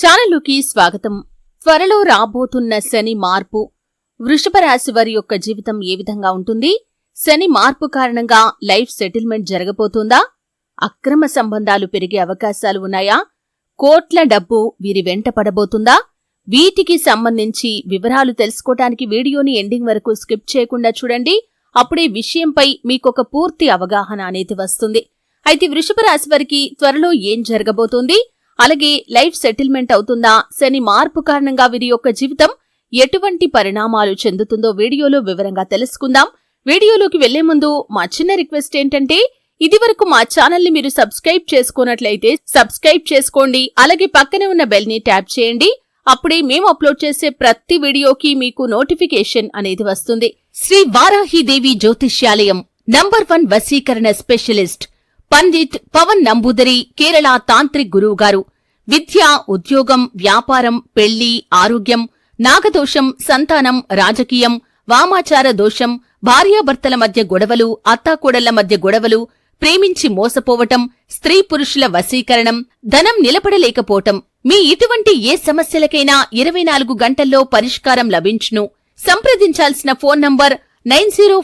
ఛానల్లోకి స్వాగతం. త్వరలో రాబోతున్న శని మార్పు. వృషభ రాశి వారి యొక్క జీవితం ఏ విధంగా ఉంటుంది? శని మార్పు కారణంగా లైఫ్ సెటిల్మెంట్ జరగబోతుందా? అక్రమ సంబంధాలు పెరిగే అవకాశాలు ఉన్నాయా? కోట్ల డబ్బు వీరి వెంట పడబోతుందా? వీటికి సంబంధించి వివరాలు తెలుసుకోవటానికి వీడియోని ఎండింగ్ వరకు స్కిప్ చేయకుండా చూడండి. అప్పుడే విషయంపై మీకొక పూర్తి అవగాహన అనేది వస్తుంది. అయితే వృషభ రాశి వారికి త్వరలో ఏం జరగబోతోంది? అలాగే లైఫ్ సెటిల్మెంట్ అవుతుందా? శని మార్పు కారణంగా వీరి యొక్క జీవితం ఎటువంటి పరిణామాలు చెందుతుందో వీడియోలో వివరంగా తెలుసుకుందాం. వీడియోలోకి వెళ్ళే ముందు మా చిన్న రిక్వెస్ట్ ఏంటంటే ఇదివరకు మా ఛానల్ని మీరు సబ్స్క్రైబ్ చేసుకున్నట్లయితే సబ్స్క్రైబ్ చేసుకోండి అలాగే పక్కనే ఉన్న బెల్ని ట్యాప్ చేయండి. అప్పుడే మేము అప్లోడ్ చేసే ప్రతి వీడియోకి మీకు నోటిఫికేషన్ అనేది వస్తుంది. శ్రీ వారాహిదేవి జ్యోతిష్యాలయం నంబర్ వన్ వశీకరణ స్పెషలిస్ట్ పండిత్ పవన్ నంబూదరి కేరళ తాంత్రిక్ గురువు గారు. విద్య ఉద్యోగం వ్యాపారం పెళ్ళి ఆరోగ్యం నాగదోషం సంతానం రాజకీయం వామాచార దోషం భార్యాభర్తల మధ్య గొడవలు అత్తాకోడళ్ళ మధ్య గొడవలు ప్రేమించి మోసపోవటం స్త్రీ పురుషుల వశీకరణం ధనం నిలబడలేకపోవటం. మీ ఇటువంటి ఏ సమస్యలకైనా ఇరవై నాలుగు గంటల్లో పరిష్కారం లభించును. సంప్రదించాల్సిన ఫోన్ నంబర్ నైన్ జీరో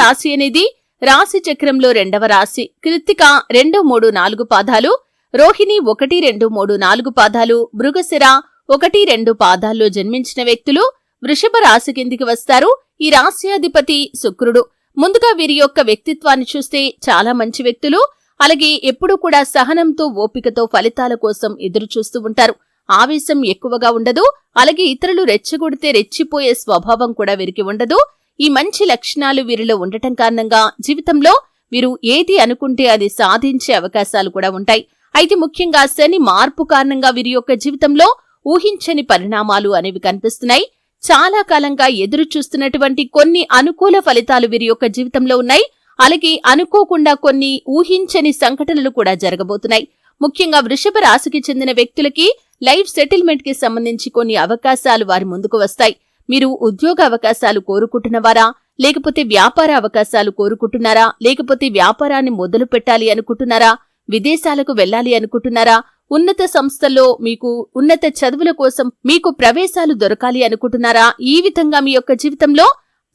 రాశి అనేది రాశి చక్రంలో రెండవ రాశి. కృత్తిక రెండు మూడు నాలుగు పాదాలు. రోహిణి ఒకటి రెండు మూడు నాలుగు పాదాలు మృగశిర ఒకటి రెండు పాదాల్లో జన్మించిన వ్యక్తులు వృషభ రాశి కిందికి వస్తారు. ఈ రాశ్యాధిపతి శుక్రుడు. ముందుగా వీరి యొక్క వ్యక్తిత్వాన్ని చూస్తే చాలా మంచి వ్యక్తులు. అలాగే ఎప్పుడూ కూడా సహనంతో ఓపికతో ఫలితాల కోసం ఎదురు చూస్తూ ఉంటారు. ఆవేశం ఎక్కువగా ఉండదు. అలాగే ఇతరులు రెచ్చగొడితే రెచ్చిపోయే స్వభావం కూడా వీరికి ఉండదు. ఈ మంచి లక్షణాలు వీరిలో ఉండటం కారణంగా జీవితంలో వీరు ఏది అనుకుంటే అది సాధించే అవకాశాలు కూడా ఉంటాయి. అయితే ముఖ్యంగా శని మార్పు కారణంగా వీరి యొక్క జీవితంలో ఊహించని పరిణామాలు అనేవి కనిపిస్తున్నాయి. చాలా కాలంగా ఎదురు చూస్తున్నటువంటి కొన్ని అనుకూల ఫలితాలు వీరి యొక్క జీవితంలో ఉన్నాయి. అలాగే అనుకోకుండా కొన్ని ఊహించని సంఘటనలు కూడా జరగబోతున్నాయి. ముఖ్యంగా వృషభ రాశికి చెందిన వ్యక్తులకి లైఫ్ సెటిల్మెంట్కి సంబంధించి కొన్ని అవకాశాలు వారి ముందుకు వస్తాయి. మీరు ఉద్యోగ అవకాశాలు కోరుకుంటున్నవారా? లేకపోతే వ్యాపార అవకాశాలు కోరుకుంటున్నారా? లేకపోతే వ్యాపారాన్ని మొదలు పెట్టాలి అనుకుంటున్నారా? విదేశాలకు వెళ్ళాలి అనుకుంటున్నారా? ఉన్నత సంస్థల్లో మీకు ఉన్నత చదువుల కోసం మీకు ప్రవేశాలు దొరకాలి అనుకుంటున్నారా? ఈ విధంగా మీ యొక్క జీవితంలో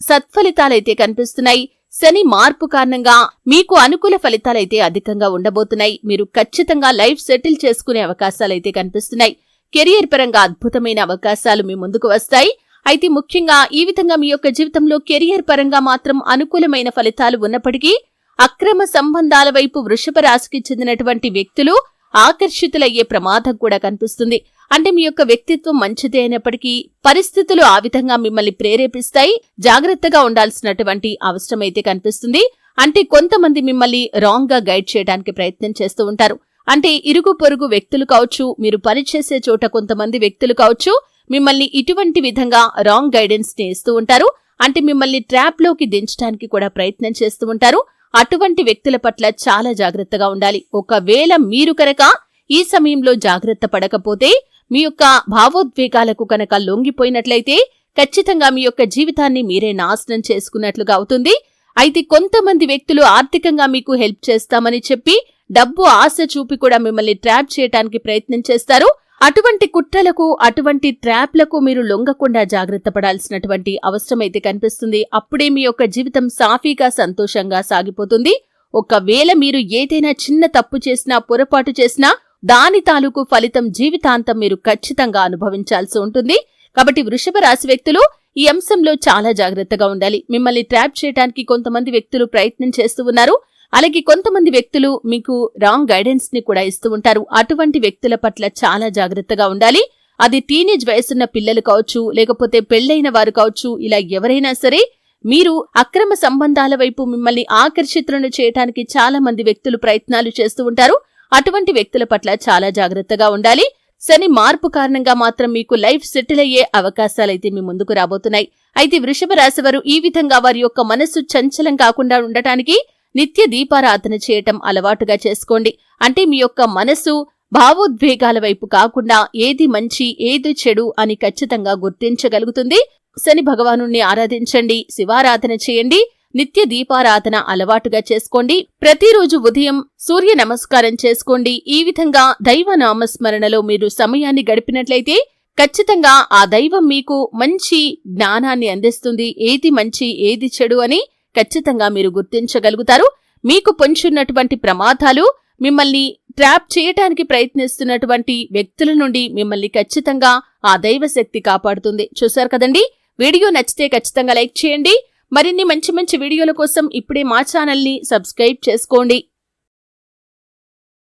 సత్ఫలితాలైతే కనిపిస్తున్నాయి. శని మార్పు కారణంగా మీకు అనుకూల ఫలితాలైతే అధికంగా ఉండబోతున్నాయి. మీరు ఖచ్చితంగా లైఫ్ సెటిల్ చేసుకునే అవకాశాలైతే కనిపిస్తున్నాయి. కెరియర్ పరంగా అద్భుతమైన అవకాశాలు మీ ముందుకు వస్తాయి. అయితే ముఖ్యంగా ఈ విధంగా మీ యొక్క జీవితంలో కెరియర్ పరంగా మాత్రం అనుకూలమైన ఫలితాలు ఉన్నప్పటికీ అక్రమ సంబంధాల వైపు వృషభ రాశికి చెందినటువంటి వ్యక్తులు ఆకర్షితులయ్యే ప్రమాదం కూడా కనిపిస్తుంది. అంటే మీ యొక్క వ్యక్తిత్వం మంచిదే అయినప్పటికీ పరిస్థితులు ఆ విధంగా మిమ్మల్ని ప్రేరేపిస్తాయి. జాగ్రత్తగా ఉండాల్సినటువంటి అవసరమైతే కనిపిస్తుంది. అంటే కొంతమంది మిమ్మల్ని రాంగ్గా గైడ్ చేయడానికి ప్రయత్నం చేస్తూ ఉంటారు. అంటే ఇరుగు పొరుగు వ్యక్తులు కావచ్చు మీరు పనిచేసే చోట కొంతమంది వ్యక్తులు కావచ్చు మిమ్మల్ని ఇటువంటి విధంగా రాంగ్ గైడెన్స్ని ఇస్తూ ఉంటారు. అంటే మిమ్మల్ని ట్రాప్లోకి దించడానికి కూడా ప్రయత్నం చేస్తూ ఉంటారు. అటువంటి వ్యక్తుల పట్ల చాలా జాగ్రత్తగా ఉండాలి. ఒకవేళ మీరు కనుక ఈ సమయంలో జాగ్రత్త పడకపోతే మీ యొక్క భావోద్వేగాలకు కనుక లొంగిపోయినట్లయితే ఖచ్చితంగా మీ యొక్క జీవితాన్ని మీరే నాశనం చేసుకున్నట్లుగా అవుతుంది. అయితే కొంతమంది వ్యక్తులు ఆర్థికంగా మీకు హెల్ప్ చేస్తామని చెప్పి డబ్బు ఆశ చూపి కూడా మిమ్మల్ని ట్రాప్ చేయడానికి ప్రయత్నం చేస్తారు. అటువంటి కుట్రలకు అటువంటి ట్రాప్లకు మీరు లొంగకుండా జాగ్రత్త పడాల్సినటువంటి అవసరమైతే కనిపిస్తుంది. అప్పుడే మీ యొక్క జీవితం సాఫీగా సంతోషంగా సాగిపోతుంది. ఒకవేళ మీరు ఏదైనా చిన్న తప్పు చేసినా పొరపాటు చేసినా దాని తాలూకు ఫలితం జీవితాంతం మీరు ఖచ్చితంగా అనుభవించాల్సి ఉంటుంది. కాబట్టి వృషభ రాశి వ్యక్తులు ఈ అంశంలో చాలా జాగ్రత్తగా ఉండాలి. మిమ్మల్ని ట్రాప్ చేయడానికి కొంతమంది వ్యక్తులు ప్రయత్నం చేస్తూ ఉన్నారు. అలాగే కొంతమంది వ్యక్తులు మీకు రాంగ్ గైడెన్స్ని కూడా ఇస్తూ ఉంటారు. అటువంటి వ్యక్తుల పట్ల చాలా జాగ్రత్తగా ఉండాలి. అది టీనేజ్ వయసున్న పిల్లలు కావచ్చు లేకపోతే పెళ్ళైన వారు కావచ్చు ఇలా ఎవరైనా సరే మీరు అక్రమ సంబంధాల వైపు మిమ్మల్ని ఆకర్షితులను చేయటానికి చాలా మంది వ్యక్తులు ప్రయత్నాలు చేస్తూ ఉంటారు. అటువంటి వ్యక్తుల పట్ల చాలా జాగ్రత్తగా ఉండాలి. శని మార్పు కారణంగా మాత్రం మీకు లైఫ్ సెటిల్ అయ్యే అవకాశాలైతే మీ ముందుకు రాబోతున్నాయి. అయితే వృషభ రాశి వారు ఈ విధంగా వారి యొక్క మనస్సు చంచలం కాకుండా ఉండటానికి నిత్య దీపారాధన చేయటం అలవాటుగా చేసుకోండి. అంటే మీ యొక్క మనసు భావోద్వేగాల వైపు కాకుండా ఏది మంచి ఏది చెడు అని ఖచ్చితంగా గుర్తించగలుగుతుంది. శని భగవాను ఆరాధించండి శివారాధన చేయండి నిత్య దీపారాధన అలవాటుగా చేసుకోండి. ప్రతిరోజు ఉదయం సూర్య నమస్కారం చేసుకోండి. ఈ విధంగా దైవ నామస్మరణలో మీరు సమయాన్ని గడిపినట్లయితే ఖచ్చితంగా ఆ దైవం మీకు మంచి జ్ఞానాన్ని అందిస్తుంది. ఏది మంచి ఏది చెడు అని ఖచ్చితంగా మీరు గుర్తించగలుగుతారు. మీకు పొంచున్నటువంటి ప్రమాదాలు మిమ్మల్ని ట్రాప్ చేయటానికి ప్రయత్నిస్తున్నటువంటి వ్యక్తుల నుండి మిమ్మల్ని ఖచ్చితంగా ఆ దైవ శక్తి కాపాడుతుంది. చూశారు కదండి? వీడియో నచ్చితే ఖచ్చితంగా లైక్ చేయండి. మరిన్ని మంచి మంచి వీడియోల కోసం ఇప్పుడే మా ఛానల్ని సబ్స్క్రైబ్ చేసుకోండి.